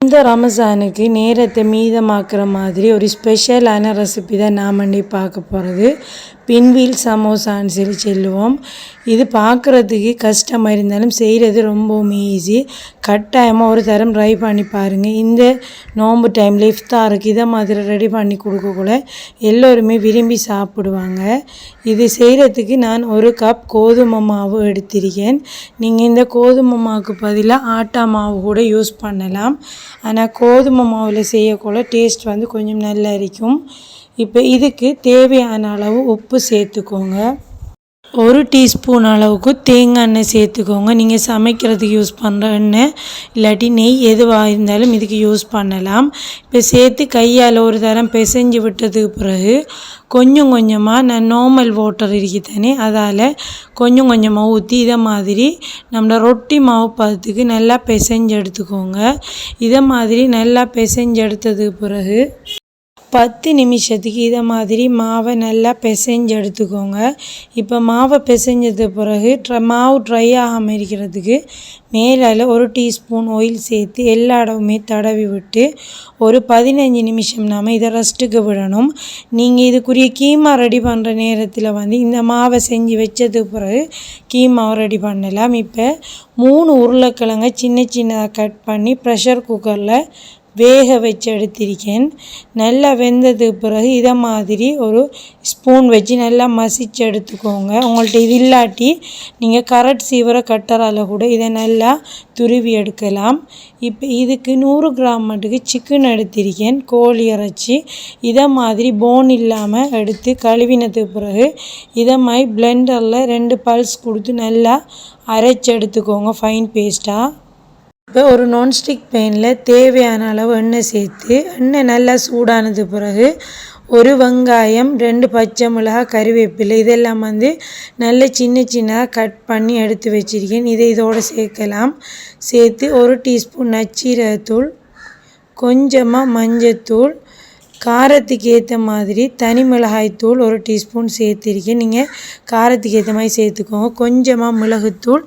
இந்த ரமஸானுக்கு நேரத்தை மீதமாக்குற மாதிரி ஒரு ஸ்பெஷலான ரெசிபி தான் நாம் இன்னைக்கு பார்க்க போகிறது பின்வீல் சமோசான்னு சொல்லி சொல்லுவோம். இது பார்க்குறதுக்கு கஷ்டமாக இருந்தாலும் செய்கிறது ரொம்பவும் ஈஸி கட்டாயமாக ஒரு தரம் ட்ரை பண்ணி பாருங்கள் இந்த நோம்பு டைமில் இருக்குது இதை மாதிரி ரெடி பண்ணி கொடுக்கக்குள்ள எல்லோருமே விரும்பி சாப்பிடுவாங்க. இது செய்கிறதுக்கு நான் ஒரு கப் கோதுமை மாவு எடுத்திருக்கேன். நீங்கள் இந்த கோதுமை மாவுக்கு பதிலாக ஆட்டா மாவு கூட யூஸ் பண்ணலாம். ஆனால் கோதுமை மாவில் செய்யக்குள்ள டேஸ்ட் வந்து கொஞ்சம் நல்லா இருக்கும். இப்போ இதுக்கு தேவையான அளவு உப்பு சேர்த்துக்கோங்க. ஒரு டீஸ்பூன் அளவுக்கு தேங்காய் எண்ணெய் சேர்த்துக்கோங்க. நீங்கள் சமைக்கிறதுக்கு யூஸ் பண்ணுற எண்ணெய் இல்லாட்டி நெய் எதுவாக இருந்தாலும் இதுக்கு யூஸ் பண்ணலாம். இப்போ சேர்த்து கையால் ஒரு தரம் பிசைஞ்சு விட்டதுக்கு பிறகு கொஞ்சம் கொஞ்சமாக நான் நார்மல் வாட்டர் இருக்குதானே அதால் கொஞ்சம் கொஞ்சமாக ஊற்றி இதை மாதிரி நம்மளோட ரொட்டி மாவு பதத்துக்கு நல்லா பிசைஞ்சு எடுத்துக்கோங்க. இதை மாதிரி நல்லா பிசைஞ்சு எடுத்ததுக்கு பிறகு பத்து நிமிஷத்துக்கு இதை மாதிரி மாவை நல்லா பிசைஞ்சு எடுத்துக்கோங்க. இப்போ மாவை பிசைஞ்சது பிறகு ட்ர மாவு ட்ரை ஆகாமல் இருக்கிறதுக்கு மேலால் ஒரு டீஸ்பூன் ஆயில் சேர்த்து எல்லா இடமுமே தடவி விட்டு ஒரு பதினஞ்சு நிமிஷம் நாம் இதை ரெஸ்ட்டுக்கு விடணும். நீங்கள் இதுக்குரிய கீமா ரெடி பண்ணுற நேரத்தில் வந்து இந்த மாவை செஞ்சு வச்சதுக்கு பிறகு கீமாவை ரெடி பண்ணலாம். இப்போ மூணு உருளைக்கிழங்க சின்ன சின்னதாக கட் பண்ணி ப்ரெஷர் குக்கரில் வேக வச்சு எடுத்திருக்கேன். நல்லா வெந்ததுக்கு பிறகு இதை மாதிரி ஒரு ஸ்பூன் வச்சு நல்லா மசிச்சு எடுத்துக்கோங்க. உங்கள்கிட்ட இது இல்லாட்டி நீங்கள் கரட் சீவர கட்டரால் கூட இதை நல்லா துருவி எடுக்கலாம். இப்போ இதுக்கு நூறு கிராம் மட்டுக்கு சிக்கன் எடுத்திருக்கேன். கோழி இறைச்சி. இதை மாதிரி போன் இல்லாமல் எடுத்து கழுவினதுக்கு பிறகு இதை மாதிரி பிளெண்டரில் ரெண்டு பல்ஸ் கொடுத்து நல்லா அரைச்சி எடுத்துக்கோங்க ஃபைன் பேஸ்ட்டாக இப்போ ஒரு நான்ஸ்டிக் பேனில் தேவையான அளவு எண்ணெய் சேர்த்து எண்ணெய் நல்லா சூடானது பிறகு ஒரு வெங்காயம் ரெண்டு பச்சை மிளகாய் கறிவேப்பிலை இதெல்லாம் வந்து நல்ல சின்ன சின்னதாக கட் பண்ணி எடுத்து வச்சுருக்கேன். இதை இதோடு சேர்க்கலாம். சேர்த்து ஒரு டீஸ்பூன் நச்சீரகத்தூள் கொஞ்சமாக மஞ்சத்தூள் காரத்துக்கு ஏற்ற மாதிரி தனி மிளகாய் தூள் ஒரு டீஸ்பூன் சேர்த்திருக்கேன். நீங்கள் காரத்துக்கு ஏற்ற மாதிரி சேர்த்துக்கோங்க. கொஞ்சமாக மிளகுத்தூள்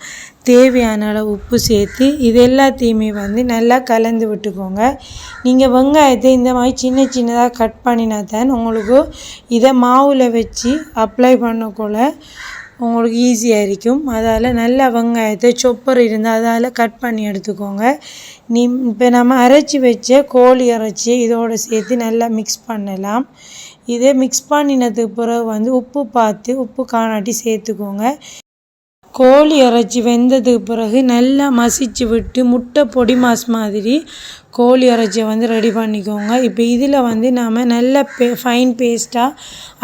தேவையான அளவு உப்பு சேர்த்து இது எல்லாத்தையுமே வந்து நல்லா கலந்து விட்டுக்கோங்க. நீங்கள் வெங்காயத்தை இந்த மாதிரி சின்ன சின்னதாக கட் பண்ணினா தான் உங்களுக்கு இதை மாவில் வச்சு அப்ளை பண்ணக்குள்ள உங்களுக்கு ஈஸியாக இருக்கும். அதால் நல்லா வெங்காயத்தை சொப்பர் இருந்தால் அதால் கட் பண்ணி எடுத்துக்கோங்க. நீ இப்போ நம்ம அரைச்சி வச்ச கோழி இறைச்சி இதோடு சேர்த்து நல்லா மிக்ஸ் பண்ணலாம். இதே மிக்ஸ் பண்ணினதுக்கு பிறகு வந்து உப்பு பார்த்து உப்பு காணாட்டி சேர்த்துக்கோங்க. கோழி இறைச்சி வெந்ததுக்கு பிறகு நல்லா மசிச்சு விட்டு முட்டை பொடி மாஸ் மாதிரி கோழி இறைச்சியை வந்து ரெடி பண்ணிக்கோங்க. இப்போ இதில் வந்து நாம் நல்ல பே ஃபைன் பேஸ்ட்டாக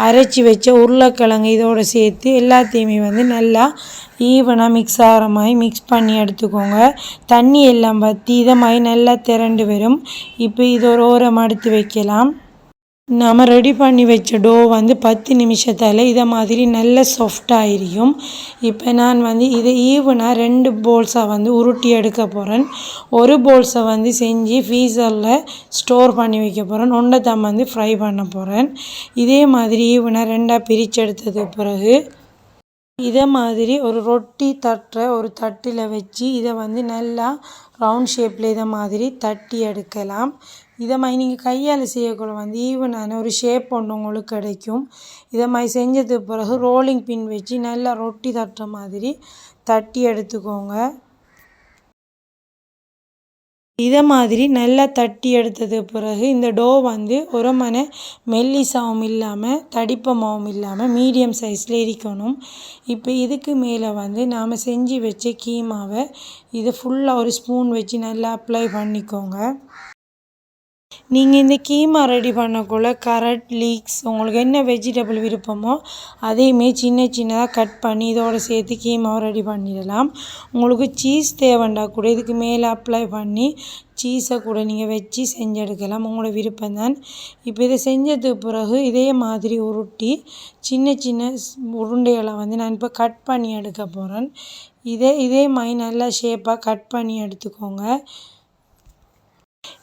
அரைச்சி வச்ச உருளைக்கிழங்கு இதோடு சேர்த்து எல்லாத்தையுமே வந்து நல்லா ஈவனாக மிக்ஸ் ஆகிற மாதிரி மிக்ஸ் பண்ணி எடுத்துக்கோங்க. தண்ணி எல்லாம் வற்றி இதை மாதிரி நல்லா திரண்டு வரும். இப்போ இது ஒரு ஓரம் எடுத்து வைக்கலாம். நம்ம ரெடி பண்ணி வச்ச டோ வந்து பத்து நிமிஷத்தால் இதை மாதிரி நல்ல சாஃப்டாக இருக்கும் இப்போ நான் வந்து இதை ஈவனாக ரெண்டு போல்ஸாக வந்து உருட்டி எடுக்க போகிறேன் ஒரு போல்ஸை வந்து செஞ்சு ஃப்ரீசரில் ஸ்டோர் பண்ணி வைக்க போகிறேன் ஒன்றை தான் வந்து ஃப்ரை பண்ண போகிறேன் இதே மாதிரி ஈவனாக ரெண்டாக பிரித்து எடுத்ததுக்கு பிறகு இதை மாதிரி ஒரு ரொட்டி தட்டுற ஒரு தட்டில் வச்சு இதை வந்து நல்லா ரவுண்ட் ஷேப்பில் இதை மாதிரி தட்டி எடுக்கலாம். இதை மாதிரி நீங்கள் கையால் செய்யக்குள்ள வந்து ஈவனான ஒரு ஷேப் ஒன்று உங்களுக்கு கிடைக்கும். இதை மாதிரி செஞ்சதுக்கு பிறகு ரோலிங் பின் வச்சு நல்லா ரொட்டி தட்டுற மாதிரி தட்டி எடுத்துக்கோங்க. இதை மாதிரி நல்லா தட்டி எடுத்தது பிறகு இந்த டோ வந்து ஒரு மன மெல்லிசாவும் இல்லாமல் தடிப்பமாகவும் இல்லாமல் மீடியம் சைஸில் இருக்கணும் இப்போ இதுக்கு மேலே வந்து நாம் செஞ்சு வச்ச கீமாவை இது ஃபுல்லாக ஒரு ஸ்பூன் வச்சு நல்லா அப்ளை பண்ணிக்கோங்க. நீங்கள் இந்த கீமா ரெடி பண்ணக்குள்ள கரட் லீக்ஸ் உங்களுக்கு என்ன வெஜிடபிள் விருப்பமோ அதையுமே சின்ன சின்னதாக கட் பண்ணி இதோடு சேர்த்து கீமாவை ரெடி பண்ணிடலாம். உங்களுக்கு சீஸ் தேவைண்டா கூட இதுக்கு மேலே அப்ளை பண்ணி சீஸை கூட நீங்கள் வச்சு செஞ்செடுக்கலாம். உங்களோட விருப்பம் தான் இப்போ இதை செஞ்சதுக்கு பிறகு இதே மாதிரி உருட்டி சின்ன சின்ன உருண்டைகளை வந்து நான் இப்போ கட் பண்ணி எடுக்க போகிறேன் இதே இதே மாதிரி நல்லா ஷேப்பாக கட் பண்ணி எடுத்துக்கோங்க.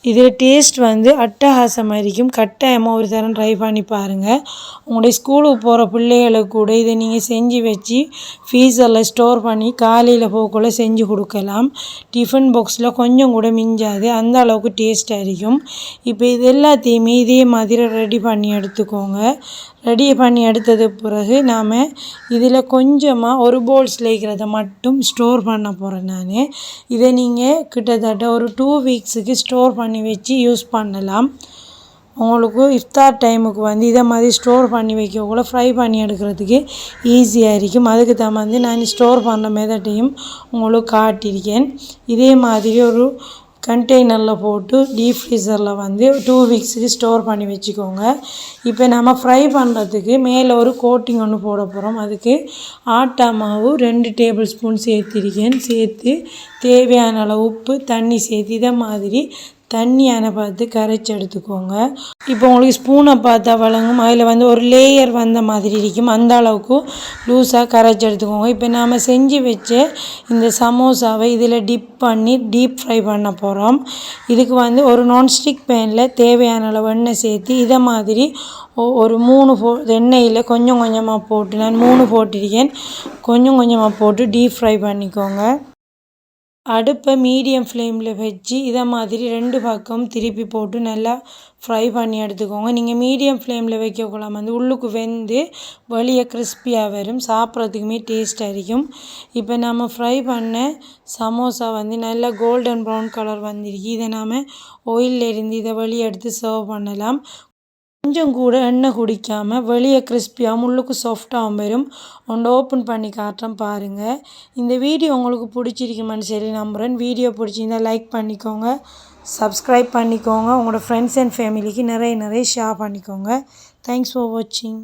இதில் டேஸ்ட் வந்து அட்டகாசமாக இருக்கும் கட்டாயமாக ஒரு தரம் ட்ரை பண்ணி பாருங்கள் உங்களுடைய ஸ்கூலுக்கு போகிற பிள்ளைகளுக்கு கூட இதை நீங்கள் செஞ்சு வச்சு ஃப்ரீசரில் ஸ்டோர் பண்ணி காலையில் போகக்குள்ள செஞ்சு கொடுக்கலாம். டிஃபன் பாக்ஸில் கொஞ்சம் கூட மிஞ்சாது. அந்த அளவுக்கு டேஸ்ட்டாக இருக்கும் இப்போ இது எல்லாத்தையுமே இதே மாதிரி ரெடி பண்ணி எடுத்துக்கோங்க. ரெடி பண்ணி எடுத்தது பிறகு நாம் இதில் கொஞ்சமாக ஒரு பவுல்ஸில் இருக்கிறத மட்டும் ஸ்டோர் பண்ண போகிறேன் நான். இதை நீங்கள் கிட்டத்தட்ட ஒரு டூ வீக்ஸுக்கு ஸ்டோர் பண்ணி வச்சு யூஸ் பண்ணலாம். உங்களுக்கு இஃப்தார் டைமுக்கு வந்து இதை மாதிரி ஸ்டோர் பண்ணி வைக்கக்குள்ள ஃப்ரை பண்ணி எடுக்கிறதுக்கு ஈஸியாக இருக்கும். அதுக்கு தான் வந்து நான் ஸ்டோர் பண்ண மெதட்டையும் உங்களுக்கு காட்டியிருக்கேன். இதே மாதிரி ஒரு கண்டெய்னரில் போட்டு டீப் ஃப்ரீசரில் வந்து டூ வீக்ஸுக்கு ஸ்டோர் பண்ணி வச்சுக்கோங்க. இப்போ நம்ம ஃப்ரை பண்ணுறதுக்கு மேலே ஒரு கோட்டிங் ஒன்று போட போகிறோம் அதுக்கு ஆட்டா மாவு ரெண்டு டேபிள் ஸ்பூன் சேர்த்திருக்கேன். சேர்த்து தேவையான அளவு உப்பு தண்ணி சேர்த்து இதை மாதிரி தண்ணியான பார்த்து கரைச்சி எடுத்துக்கோங்க. இப்போ உங்களுக்கு ஸ்பூனை பார்த்தா வழங்கும். அதில் வந்து ஒரு லேயர் வந்த மாதிரி இருக்கும். அந்த அளவுக்கு லூஸாக கரைச்சி எடுத்துக்கோங்க. இப்போ நாம் செஞ்சு வச்சு இந்த சமோசாவை இதில் டிப் பண்ணி டீப் ஃப்ரை பண்ண போகிறோம் இதுக்கு வந்து ஒரு நான்ஸ்டிக் பேனில் தேவையான அளவு எண்ணெய் சேர்த்து இதை மாதிரி ஒரு மூணு போ எண்ணெயில் கொஞ்சம் கொஞ்சமாக போட்டு நான் மூணு போட்டிருக்கேன். கொஞ்சம் கொஞ்சமாக போட்டு டீப் ஃப்ரை பண்ணிக்கோங்க. அடுப்பை மீடியம் ஃப்ளேமில் வச்சு இதை மாதிரி ரெண்டு பக்கம் திருப்பி போட்டு நல்லா ஃப்ரை பண்ணி எடுத்துக்கோங்க. நீங்கள் மீடியம் ஃப்ளேமில் வைக்கக்குள்ள வந்து உள்ளுக்கு வெந்து வெளியே கிறிஸ்பியாக வரும். சாப்பிட்றதுக்குமே டேஸ்ட்டாக இருக்கும் இப்போ நம்ம ஃப்ரை பண்ண சமோசா வந்து நல்லா கோல்டன் ப்ரௌன் கலர் வந்துருக்கு. இதை நாம் ஆயிலில் இருந்து இதை வெளியே எடுத்து சர்வ் பண்ணலாம். கொஞ்சம் கூட எண்ணெய் குடிக்காமல் வெளியே கிறிஸ்பியாகவும் உள்ளுக்கு சாஃப்டாகவும் வரும். ஒன்று ஓப்பன் பண்ணி காட்டுறேன் பாருங்கள் இந்த வீடியோ உங்களுக்கு பிடிச்சிருக்குமான்னு சரி நம்புகிறேன் வீடியோ பிடிச்சிருந்தா லைக் பண்ணிக்கோங்க. சப்ஸ்கிரைப் பண்ணிக்கோங்க. உங்களோட ஃப்ரெண்ட்ஸ் அண்ட் ஃபேமிலிக்கு நிறைய நிறைய ஷேர் பண்ணிக்கோங்க. தேங்க்ஸ் ஃபார் வாட்சிங்